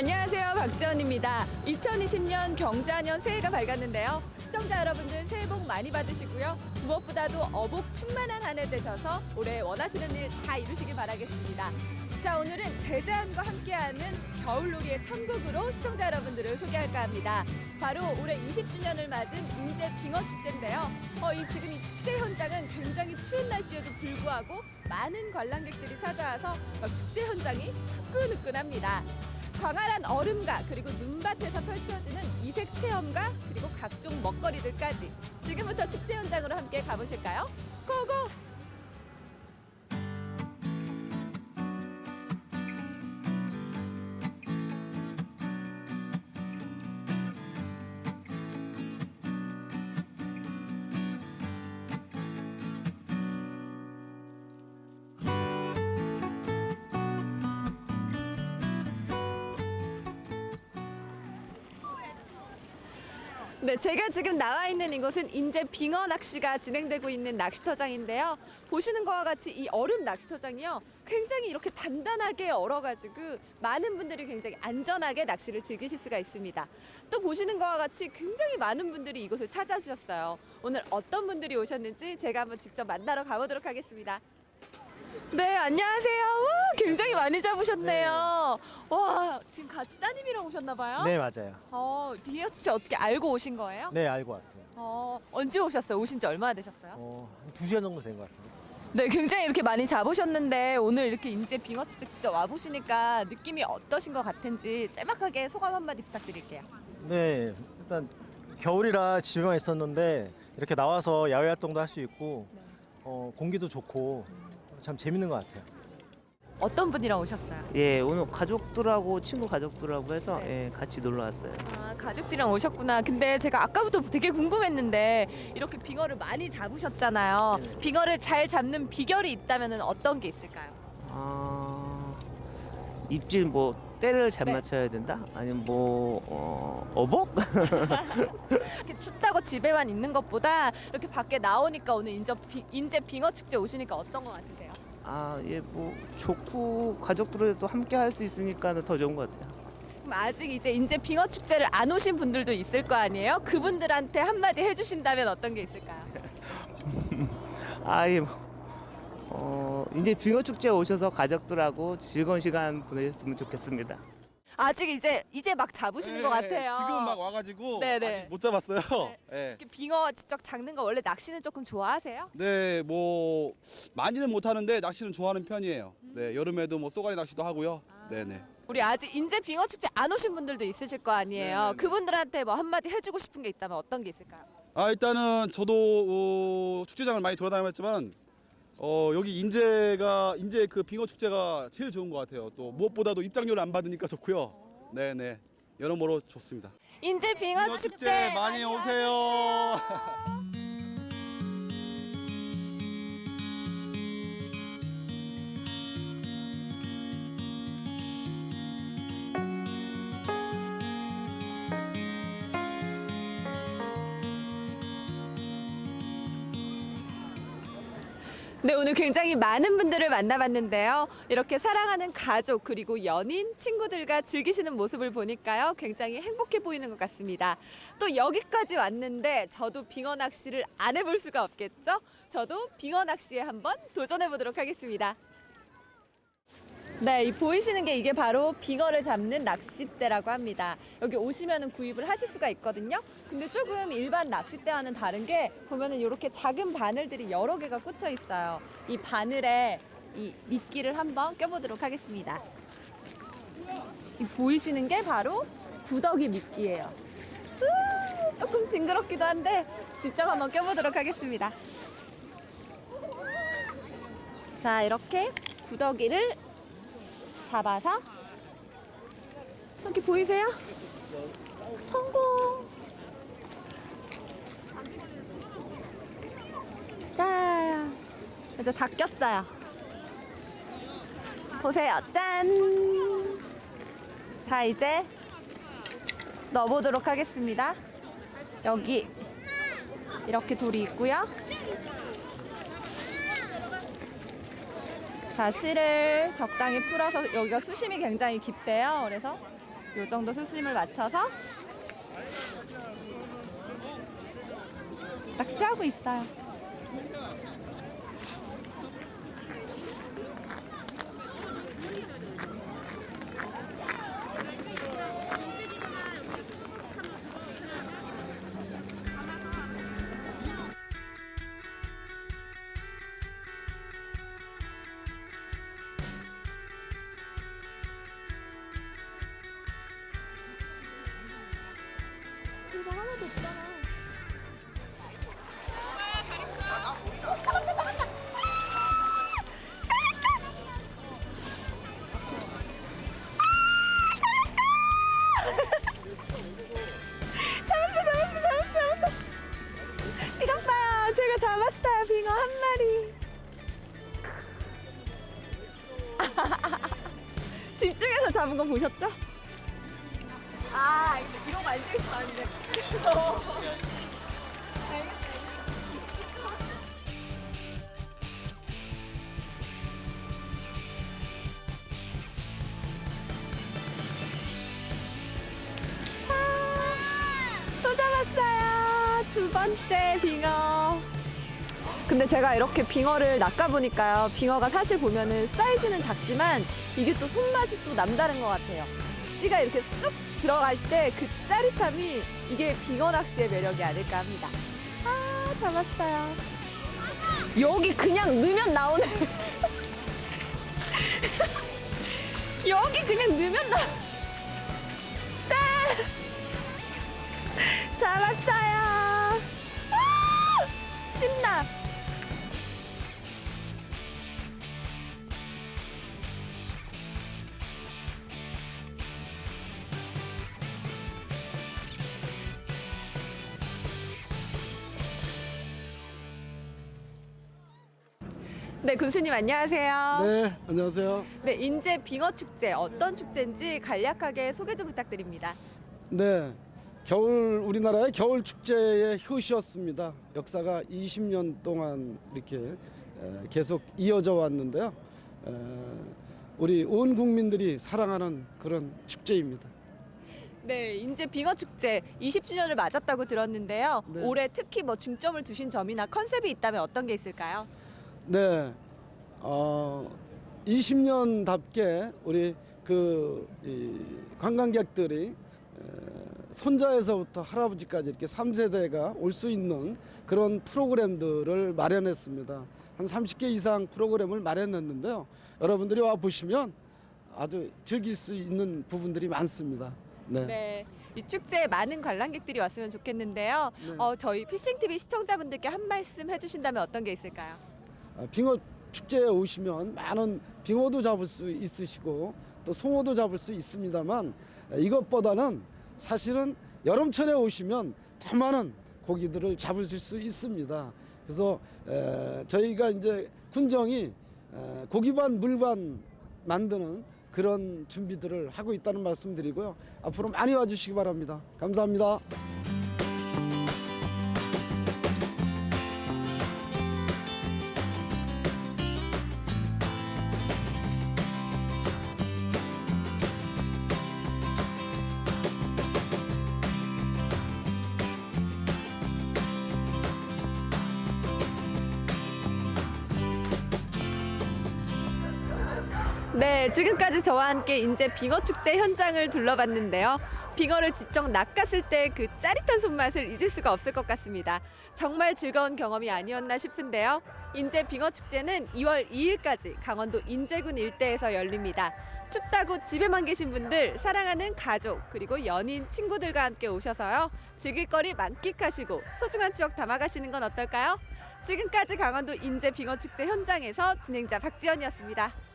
안녕하세요. 박지원입니다. 2020년 경자년 새해가 밝았는데요. 시청자 여러분들 새해 복 많이 받으시고요. 무엇보다도 어복 충만한 한 해 되셔서 올해 원하시는 일 다 이루시길 바라겠습니다. 자, 오늘은 대자연과 함께하는 겨울놀이의 천국으로 시청자 여러분들을 소개할까 합니다. 바로 올해 20주년을 맞은 인제 빙어 축제인데요. 어, 이 지금 이 축제 현장은 굉장히 추운 날씨에도 불구하고 많은 관람객들이 찾아와서 어, 축제 현장이 후끈후끈합니다. 광활한 얼음과 그리고 눈밭에서 펼쳐지는 이색 체험과 그리고 각종 먹거리들까지 지금부터 축제 현장으로 함께 가보실까요? 고고! 네, 제가 지금 나와 있는 이곳은 인제 빙어 낚시가 진행되고 있는 낚시터장인데요. 보시는 것과 같이 이 얼음 낚시터장이요. 굉장히 이렇게 단단하게 얼어가지고 많은 분들이 굉장히 안전하게 낚시를 즐기실 수가 있습니다. 또 보시는 것과 같이 굉장히 많은 분들이 이곳을 찾아주셨어요. 오늘 어떤 분들이 오셨는지 제가 한번 직접 만나러 가보도록 하겠습니다. 네, 안녕하세요. 와, 굉장히 많이 잡으셨네요. 와, 지금 같이 따님이랑 오셨나 봐요? 네 맞아요. 어, 비어 축제 어떻게 알고 오신 거예요? 네 알고 왔어요. 어, 언제 오셨어요? 오신 지 얼마나 되셨어요? 어, 한 2 시간 정도 된 것 같습니다. 네, 굉장히 이렇게 많이 잡으셨는데 오늘 이렇게 인제 빙어 축제 직접 와 보시니까 느낌이 어떠신 것 같은지 짤막하게 소감 한마디 부탁드릴게요. 네 일단 겨울이라 집에만 있었는데 이렇게 나와서 야외 활동도 할 수 있고 네. 어, 공기도 좋고 참 재밌는 것 같아요. 어떤 분이랑 오셨어요? 예, 오늘 가족들하고 친구 가족들하고 해서 네. 예, 같이 놀러 왔어요. 아, 가족들이랑 오셨구나. 근데 제가 아까부터 되게 궁금했는데 이렇게 빙어를 많이 잡으셨잖아요. 네네. 빙어를 잘 잡는 비결이 있다면 어떤 게 있을까요? 아, 입질 뭐 때를 잘 네. 맞춰야 된다? 아니면 뭐 어, 어복? 이렇게 춥다고 집에만 있는 것보다 이렇게 밖에 나오니까 오늘 인제, 비, 인제 빙어 축제 오시니까 어떤 것 같으세요? 아, 예, 뭐 좋고 가족들도 함께 할 수 있으니까 더 좋은 것 같아요. 그럼 아직 이제 인제 빙어 축제를 안 오신 분들도 있을 거 아니에요? 그분들한테 한마디 해주신다면 어떤 게 있을까요? 아, 예, 뭐, 어, 이제 빙어 축제 오셔서 가족들하고 즐거운 시간 보내셨으면 좋겠습니다. 아직 이제 이제 막 잡으시는 것 같아요. 네, 지금 막 와가지고 네네. 아직 못 잡았어요. 네. 네. 이렇게 빙어 직접 잡는 거 원래 낚시는 조금 좋아하세요? 네, 뭐 많이는 못 하는데 낚시는 좋아하는 편이에요. 음. 네, 여름에도 뭐 쏘가리 낚시도 하고요. 네, 네. 우리 아직 인제 빙어 축제 안 오신 분들도 있으실 거 아니에요. 네네네. 그분들한테 뭐 한마디 해주고 싶은 게 있다면 어떤 게 있을까요? 아 일단은 저도 어, 축제장을 많이 돌아다녔지만 어, 여기 인제가 인제 그 빙어 축제가 제일 좋은 것 같아요. 또 무엇보다도 입장료를 안 받으니까 좋고요. 네, 네. 여러모로 좋습니다. 인제 빙어, 축제 많이 오세요. 네, 오늘 굉장히 많은 분들을 만나봤는데요. 이렇게 사랑하는 가족 그리고 연인, 친구들과 즐기시는 모습을 보니까요. 굉장히 행복해 보이는 것 같습니다. 또 여기까지 왔는데 저도 빙어 낚시를 안 해볼 수가 없겠죠? 저도 빙어 낚시에 한번 도전해 보도록 하겠습니다. 네, 이 보이시는 게 이게 바로 빙어를 잡는 낚싯대라고 합니다. 여기 오시면 구입을 하실 수가 있거든요. 근데 조금 일반 낚싯대와는 다른 게 보면은 이렇게 작은 바늘들이 여러 개가 꽂혀 있어요. 이 바늘에 이 미끼를 한번 껴보도록 하겠습니다. 이 보이시는 게 바로 구더기 미끼예요. 으, 조금 징그럽기도 한데 직접 한번 껴보도록 하겠습니다. 자, 이렇게 구더기를 잡아서 여기 보이세요? 성공! 자, 이제 다 꼈어요. 보세요. 짠! 자, 이제 넣어보도록 하겠습니다. 여기 이렇게 돌이 있고요. 자, 실을 적당히 풀어서 여기가 수심이 굉장히 깊대요. 그래서 요 정도 수심을 맞춰서 낚시하고 있어요. 거 하나도 없잖아. 집중해서 잡은 거 보셨죠? 아, 거 안 되겠어, 안 돼. 또 잡았어요. 두 번째 빙어. 근데 제가 이렇게 빙어를 낚아보니까요. 빙어가 사실 보면은 사이즈는 작지만 이게 또 손맛이 또 남다른 것 같아요. 찌가 이렇게 쑥 들어갈 때 그 짜릿함이 이게 빙어 낚시의 매력이 아닐까 합니다. 아, 잡았어요. 여기 그냥 넣으면 나오네. 여기 그냥 넣으면 나. 짠! 네, 군수님 안녕하세요. 네, 안녕하세요. 네, 인제 빙어 축제 어떤 축제인지 간략하게 소개 좀 부탁드립니다. 네, 겨울 우리나라의 겨울 축제의 효시였습니다. 역사가 20년 동안 이렇게 에, 계속 이어져 왔는데요. 에, 우리 온 국민들이 사랑하는 그런 축제입니다. 네, 인제 빙어 축제 20주년을 맞았다고 들었는데요. 네. 올해 특히 뭐 중점을 두신 점이나 컨셉이 있다면 어떤 게 있을까요? 네, 어, 20년답게 우리 그 이, 관광객들이 에, 손자에서부터 할아버지까지 이렇게 3세대가 올 수 있는 그런 프로그램들을 마련했습니다. 한 30개 이상 프로그램을 마련했는데요. 여러분들이 와 보시면 아주 즐길 수 있는 부분들이 많습니다. 네. 네. 이 축제에 많은 관람객들이 왔으면 좋겠는데요. 네. 어, 저희 피싱 TV 시청자분들께 한 말씀 해주신다면 어떤 게 있을까요? 아, 빙어 축제에 오시면 많은 빙어도 잡을 수 있으시고 또 송어도 잡을 수 있습니다만 이것보다는 사실은 여름철에 오시면 더 많은 고기들을 잡으실 수 있습니다. 그래서 에, 저희가 이제 군정이 에, 고기반 물반 만드는 그런 준비들을 하고 있다는 말씀드리고요. 앞으로 많이 와주시기 바랍니다. 감사합니다. 네, 지금까지 저와 함께 인제 빙어 축제 현장을 둘러봤는데요. 빙어를 직접 낚았을 때 그 짜릿한 손맛을 잊을 수가 없을 것 같습니다. 정말 즐거운 경험이 아니었나 싶은데요. 인제 빙어 축제는 2월 2일까지 강원도 인제군 일대에서 열립니다. 춥다고 집에만 계신 분들, 사랑하는 가족, 그리고 연인, 친구들과 함께 오셔서요. 즐길 거리 만끽하시고 소중한 추억 담아가시는 건 어떨까요? 지금까지 강원도 인제 빙어 축제 현장에서 진행자 박지연이었습니다.